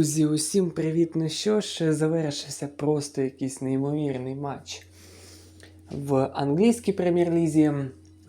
Друзі, усім привіт! Ну що ж, завершився просто якийсь неймовірний матч в англійській прем'єр-лізі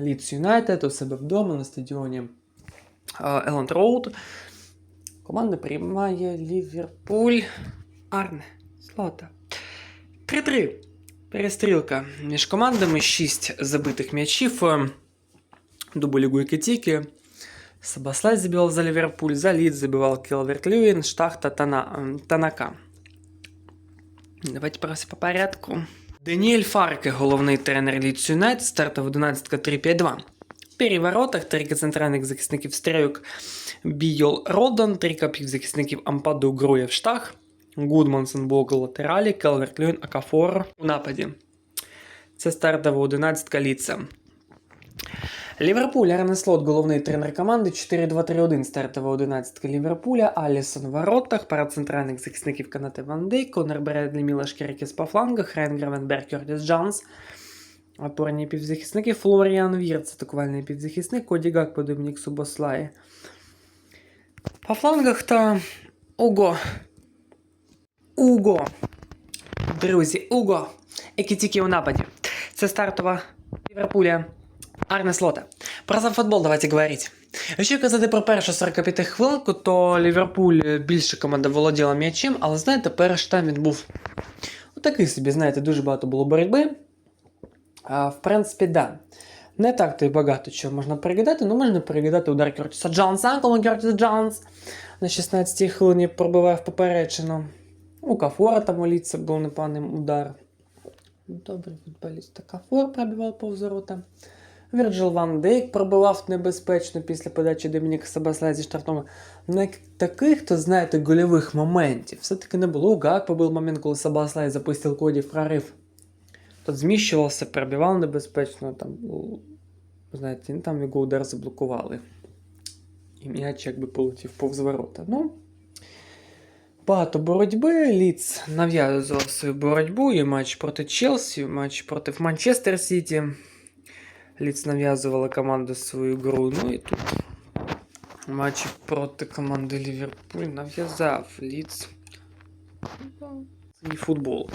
Лідс Юнайтед у себе вдома на стадіоні Елленд Роуд. Команда приймає Ліверпуль. Арне. Слота. 3-3. Перестрілка між командами 6 забитих м'ячів. Дубль Гуйкетіки. Сабаслай забивал за Ливерпуль, за Лидс забивал Келверт Льюин, Штахта Тана, Танака. Давайте просто по порядку. Даніель Фарке, головний тренер Лідс Юнайтед, стартова 11 3-5-2. В переворотах трійка центральних захисників Стрейок Бійол Родан, трійка півзахисників Ампаду Груєв Штах, Гудмансон Блок латералі, Келверт Льюін Акафор у нападі. Це стартова 11 Лідса. Ліверпуль, Арне Слот, головний тренер команди, 4-2-3-1, стартова 11 Ліверпуля, Алісон в воротах, пара центральних захисників Канате Ван Дейк, Конор Бредлі, Мілаш Керекіс по флангах, Райан Гравенберг, Кертіс Джанс, опорні півзахисники, Флоріан Вірц, атакувальний півзахисник, Коді Гакпо, Домінік Субослай. По флангах та Уго. Уго. Друзі, Уго. Які тільки у нападі. Це стартова Ліверпуля. Арне Слота. Про сам футбол давайте говорити. Якщо казати про першу 45 хвилинку, то Ліверпуль більше команда володіла м'ячем, але знаєте, перший тайм він був такий собі, знаєте, дуже багато було боротьби. А, в принципі, да. Не так то й багато чого можна переглядати, але можна переглядати удар Кертіса Джонса, коли Кертіс Джонс на 16-й хвилині пробиває в поперечину. У Кафора там у був непоганий удар. Добрий футболіст. Кафор пробивав повз. Вірджил Ван Дейк пробивав небезпечно після подачі Домініка Сабаслая зі штрафного. Ну, як таких, то знаєте, гольових моментів. Все-таки не було. Гакпо був момент, коли Сабаслай запустив коді в прорив. Тут зміщувався, пробивав небезпечно. Там, ну, знаєте, там його удар заблокували. І м'яч якби полетів повз ворота. Ну, багато боротьби. Ліц нав'язував свою боротьбу. І матч проти Челсі, матч проти Манчестер Сіті. Ліц нав'язувала команду свою гру. Ну і тут матч проти команди Ліверпуль нав'язав Ліц свій футбол.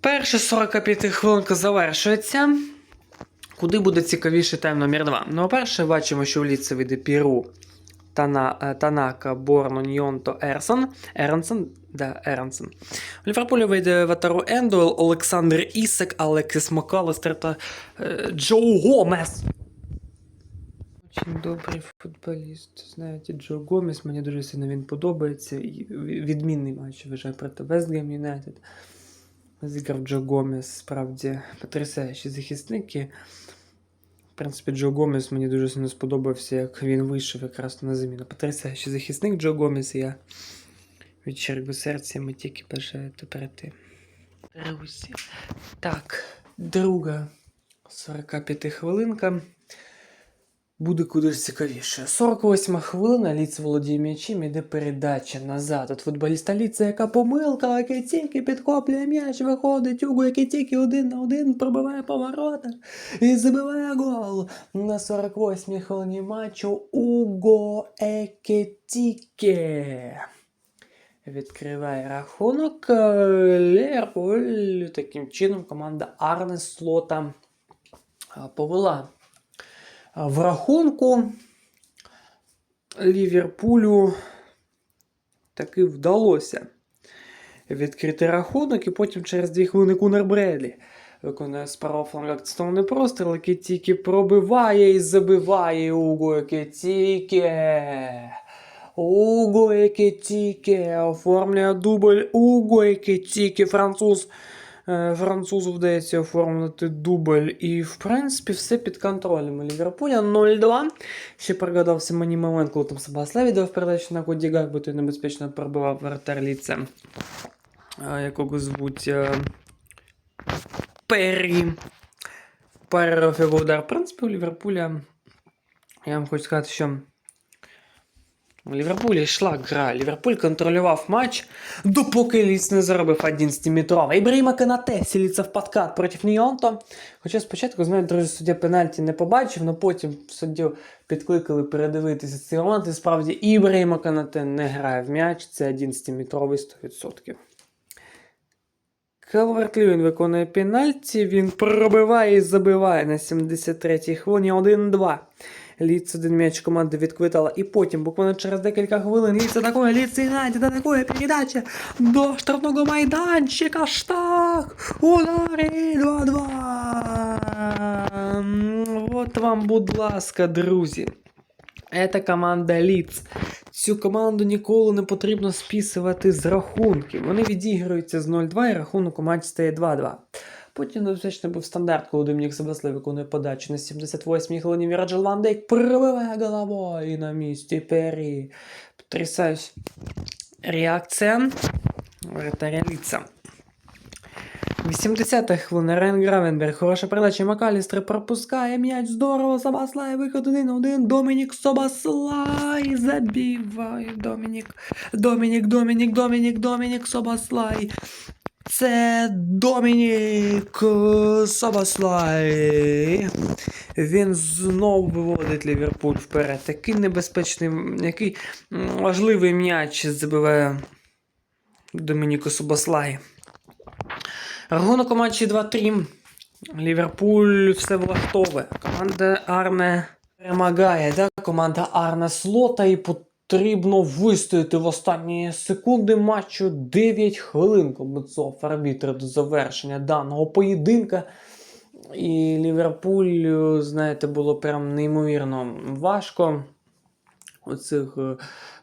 Перша 45 хвилинка завершується. Куди буде цікавіший тайм номер 2? Ну, по-перше, бачимо, що в Ліце вийде Піру, Танака, Борно, Ньонто, Ерсон. Ернсон. Да, Ернсон. У Ліверпулі вийде Ватару Ендуел, Олександр Ісак, Алексіс Макалестер та е, Джоу Гомес. Очень добрий футболіст. Знаєте, Джо Гомес, мені дуже сильно він подобається. Відмінний матч вважаю проти Вестгем Юнайтед. Зіграв Джо Гомес, справді потрясаючі захисники. В принципі, Джо Гомес мені дуже сильно сподобався, як він вийшов якраз на заміну. Потрясаючий захисник Джо Гомес, і я від щирого серця ми тільки бажаю перейти. Друзі. Так, друга 45 хвилинка. Буде кудись цікавіше. 48 хвилина, Ліц володіє м'ячем, іде передача назад. От футболіста Ліца, яка помилка, який тільки підхоплює м'яч, виходить Уго, який тільки один на один пробиває поворота і забиває гол. На 48 хвилині матчу Уго Екетіке. Відкриває рахунок. Е, Ліверпуль. Таким чином команда Арне Слота повела а, в рахунку Ліверпулю таки вдалося відкрити рахунок, і потім через дві хвилини Кунер Бредлі виконує з правого флангу акцентований простріл, який тільки пробиває і забиває Уго Екетіке. Уго Екетіке оформлює дубль Уго Екетіке, француз. Е, Французу вдається оформити дубль. І, в принципі, все під контролем Ліверпуля 0-2. Ще пригадався мені момент, коли там Себаславі дав передачу на Коді бо той небезпечно пробивав вратар ліце, якого звуть е, Перрі. Переров його удар. В принципі, у Ліверпуля, я вам хочу сказати, що У Ліверпулі йшла гра. Ліверпуль контролював матч, допоки Ліц не заробив 11-метровий. Ібрahima Канате сіліться в подкат проти Ньонто. Хоча спочатку, знаєте, друзі, суддя пенальті не побачив, але потім суддю підкликали передивитися цей момент. І справді Ібрahima Канате не грає в м'яч. Це 11-метровий 100%. Келверт Льюін виконує пенальті, він пробиває і забиває на 73-й хвилині 1-2. Ліц один м'яч команда відквитала. І потім, буквально через декілька хвилин, Ліц атакує, Ліц Юнайтед атакує передача до штрафного майданчика. Штак! Удари 2-2. От вам, будь ласка, друзі. Це команда Ліц. Цю команду ніколи не потрібно списувати з рахунків. Вони відігруються з 0-2 і рахунок у матчі стає 2-2. Потім небезпечно був стандарт, коли Домінік Себеслей виконує подачу на 78-й хвилині Віраджел Ван Дейк пробиває головою на місці Пері. Потрясаюсь. Реакція вратаря Ліца. 80-та хвилина Рен Гравенберг. Хороша передача Макалістер пропускає м'яч. Здорово. Собаслай. Виход 1-1. Домінік Собаслай. Забиває Домінік. Домінік, Домінік, Домінік, Домінік Собаслай. Це Домінік Собаслай. Він знов виводить Ліверпуль вперед. Такий небезпечний, який важливий м'яч забиває Домініко Собаслай. Рахунок у матчі 2-3. Ліверпуль все влаштовує. Команда Арне перемагає. Да? Команда Арне Слота і потрібно вистояти в останні секунди матчу 9 хвилин. Комбецов арбітр до завершення даного поєдинка. І Ліверпуль, знаєте, було прям неймовірно важко у цих е,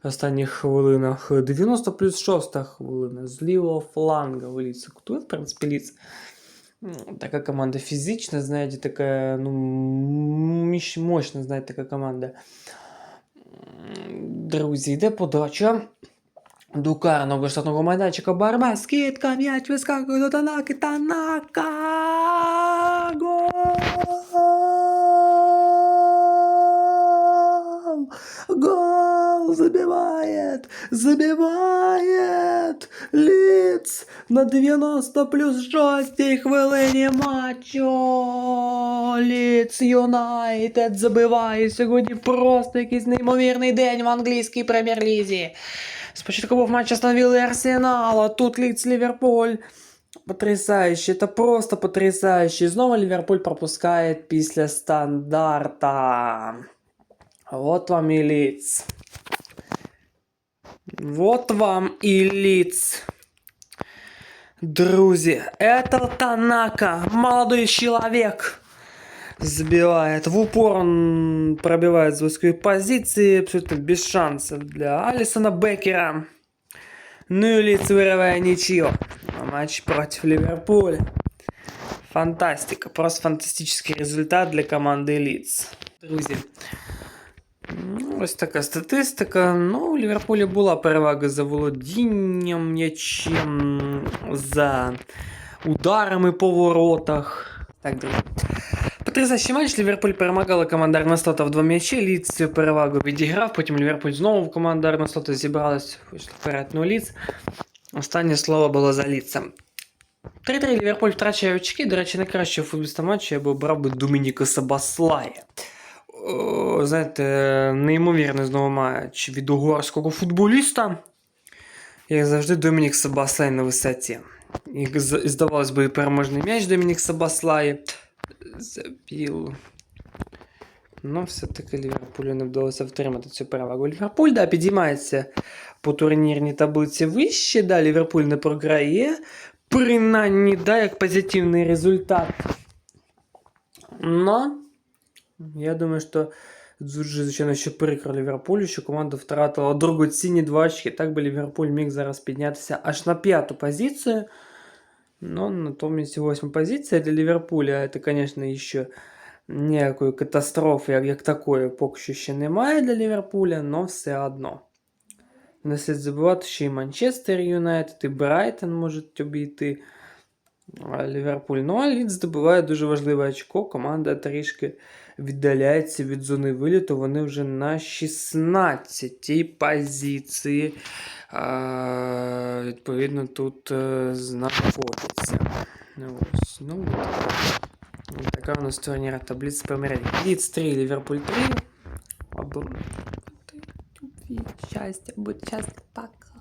останніх хвилинах. 90 плюс 6 хвилина з лівого фланга Ліца. Кто, в принципі, Ліц. Така команда фізична, знаєте, така, ну, мощна, знаєте, така команда. Друзі, йде подача. До карного майданчика Барба, скидка, м'яч вискакує до Танаки, Танака! Гол! Гол! Забивает! Забивает! Лиц на 90 плюс 6 хвилині матчу! Ліц Юнайтед забиває сьогодні просто якийсь неймовірний день в англійській прем'єр-лізі. Спочатку був матч Астон Вілли і Арсенала, тут Ліц Ліверпуль. Потрясающе, це просто потрясающе. Знову Ліверпуль пропускає після стандарта. Вот вам і Ліц. Вот вам і Ліц. Друзі, это Танака, молодой человек. Забивает в упор, он пробивает с высокой позиции, абсолютно без шансов для Алисона Беккера. Ну и Лиц вырывая ничью. А матч против Ливерпуля. Фантастика, просто фантастический результат для команди Ліц. Друзі, ну, ось така статистика. Ну, у Ліверпуля була перевага за володінням м'ячем, за ударами по воротах. Так, друзі. Потрясаючий матч. Ліверпуль перемагала команда Арнестота в два м'ячі. Ліц цю перевагу відіграв. Потім Ліверпуль знову в команду Арнестота зібралась, вийшла вперед ну Ліц. Останнє слово було за Ліцем. 3-3 Ліверпуль втрачає очки. До речі, найкращого футболіста матчу я би обрав би Домініка Сабаслая. Знаєте, неймовірний знову матч від угорського футболіста. Як завжди, Домінік Сабаслай на висоті. З- здавалось би, переможний м'яч Домінік Сабаслай забив. Ну, все-таки Ліверпулю не вдалося втримати цю перевагу. Ліверпуль, да, підіймається по турнірній таблиці вище, да, Ліверпуль не програє. Принаймні, да, як позитивний результат. Но я думаю, що дуже, звичайно, ще прикро Ліверпулю, що команда втратила дорогоцінні два очки. Так би Ліверпуль міг зараз піднятися аж на п'яту позицію. Но натомість восьма позиція для Ліверпуля, це, звісно, ще ніякої катастрофи, як, як такої, поки що ще немає для Ліверпуля, але все одно. Не слід забувати, що і Манчестер Юнайтед, і Брайтон можуть обійти А Ліверпуль. Ну, а Лід здобуває дуже важливе очко. Команда трішки віддаляється від зони виліту. Вони вже на 16-й позиції. А, відповідно, тут е, знаходиться. Ось, ну, така у нас турніра таблиця поміряння. Лідс 3, Ліверпуль 3. Або... Щастя, будь щастя, так.